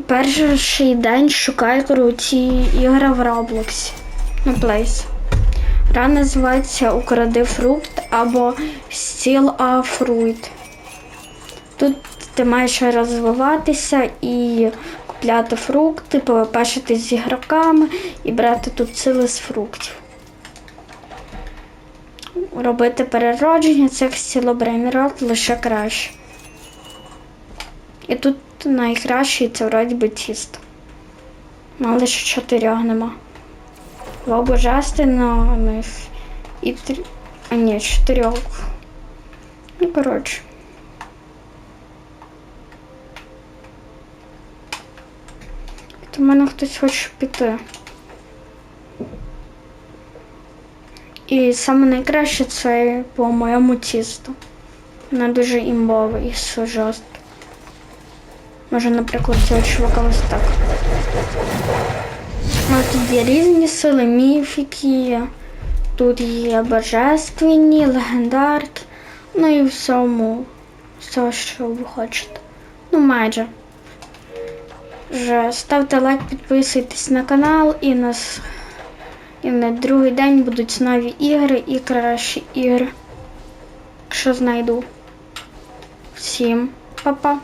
Перший день шукай круті ігри в Роблоксі. На Плейс. Гра називається Укради фрукт або Steal a Fruit. Тут ти маєш розвиватися і купляти фрукти, пешити з ігроками і брати тут сили з фруктів. Робити переродження цих стілобрейнерів лише краще. І тут найкраще це вроді би тісто. Ну, лише чотирьох нема. Два божественних і три. А ні, чотирьох. Ну, коротше. До мене хтось хоче піти. І саме найкраще це по-моєму тісто. Воно дуже імбове і жорстке. Може, наприклад, цього чувака ось так. Тут є різні сили, міфіки, тут є божественні, легендарки, ну і всьому, все, що ви хочете. Ну, майже. Вже ставте лайк, підписуйтесь на канал і нас. І на другий день будуть нові ігри і кращі ігри. Якщо знайду. Всім па-па.